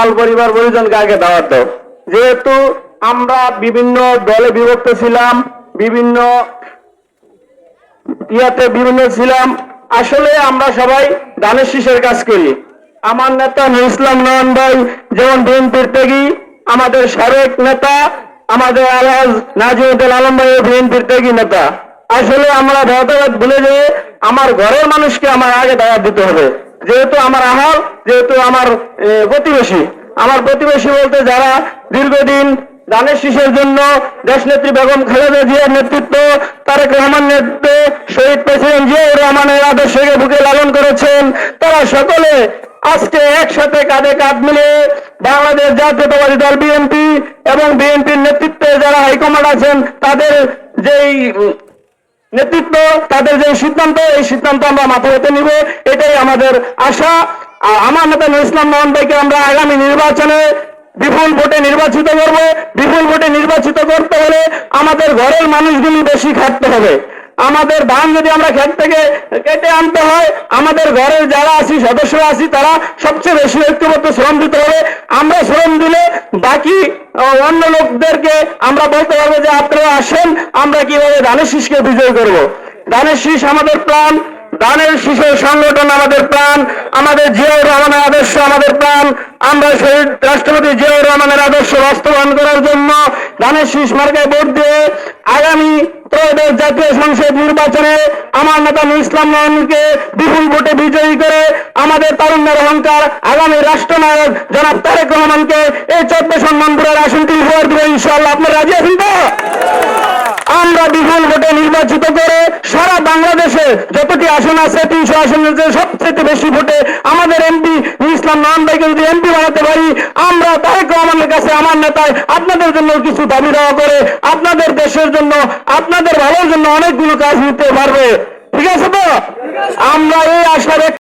লাল পরিবার পরিজনকে আগে দাওয়াত দাও। যেহেতু আমরা বিভিন্ন দলে বিভক্ত ছিলাম, বিভিন্ন ইয়াতে বিভিন্ন ছিলাম, আসলে আমরা সবাই দানের শীষের কাজ করি। আমার নেতা ইসলাম নয়ন ভাই, যেমন বিএনপির ত্যাগী, আমাদের সাবেক নেতা, আমাদের আলহাজ নাজিমুদ্দিন আলম ভাই বিএনপির ত্যাগী নেতা। আসলে আমরা ভেদাভেদ ভুলে যেয়ে আমার ঘরের মানুষকে আমার আগে দাওয়াত দিতে হবে। যেহেতু আমার আহাল, যেহেতু আমার প্রতিবেশী। আমার প্রতিবেশী বলতে যারা দীর্ঘদিন দানের শীষের জন্য দেশনেত্রী বেগম খালেদা জিয়ার নেতৃত্ব, তারেক রহমান নেতৃত্ব, শহীদ প্রেসিডেন্ট জিয়াউর রহমানের আদর্শকে বুকে লালন করেছেন, তারা সকলে আজকে একসাথে কাঁধে কাঁধ মিলে বাংলাদেশ জাতীয়তাবাদী দল বিএনপি এবং বিএনপির নেতৃত্বে যারা হাইকমান্ড আছেন, তাদের যেই নেতৃত্ব, তাদের যে সিদ্ধান্ত, এই সিদ্ধান্ত আমরা মাথা হতে নিব। এটাই আমাদের আশা। আর আমার নেতা ইসলাম মোহন ভাইকে আমরা আগামী নির্বাচনে বিপুল ভোটে নির্বাচিত করব। বিপুল ভোটে নির্বাচিত করতে হলে আমাদের ঘরের মানুষগুলি বেশি খাটতে হবে। আমাদের ধান যদি আমরা ক্ষেত থেকে কেটে আনতে হয়, আমাদের ঘরের যারা আছি, সদস্যরা আছি, তারা সবচেয়ে বেশি ঐক্যবদ্ধ শ্রম দিতে হবে। আমরা শ্রম দিলে বাকি অন্য লোকদেরকে আমরা বলতে পারব যে, আপনারা আসেন, আমরা কীভাবে ধানের শীষকে বিজয় করব। ধানের শীষ আমাদের প্রাণ, দানের শিশুর সংগঠন আমাদের প্রাণ, আমাদের জিয়াউর রহমানের আদর্শ আমাদের প্রাণ। আমরা শহীদ রাষ্ট্রপতি জিয়াউর রহমানের আদর্শ বাস্তবায়ন করার জন্য দানের শীষ মার্কায় ভোট দিয়ে আগামী ত্রয়োদশ জাতীয় সংসদ নির্বাচনে আমার নেতা ইসলাম নয়নকে বিপুল ভোটে বিজয়ী করে আমাদের তারুণ্যের অহংকার আগামী রাষ্ট্রনায়ক জনাব তারেক রহমানকে এই চব্বিশ সম্মানপুরের আসনটি উপহার দেবে ইনশাল্লাহ আপনার রাজি আছেন তো আমরা বিপুল ভোটে নির্বাচিত করে সারা বাংলাদেশে যতটি আসন আছে, তিনশো আসন যে সবচেয়ে বেশি ভোটে আমাদের এমপি ইসলাম নাম ভাইকে যদি এমপি বানাতে পারি, আমরা তারেক রহমানের কাছে আমার নেতায় আপনাদের জন্য কিছু দাবি দেওয়া করে আপনাদের দেশের জন্য, আপনাদের ভালোর জন্য অনেকগুলো কাজ নিতে পারবে। ঠিক আছে তো? আমরা এই আশা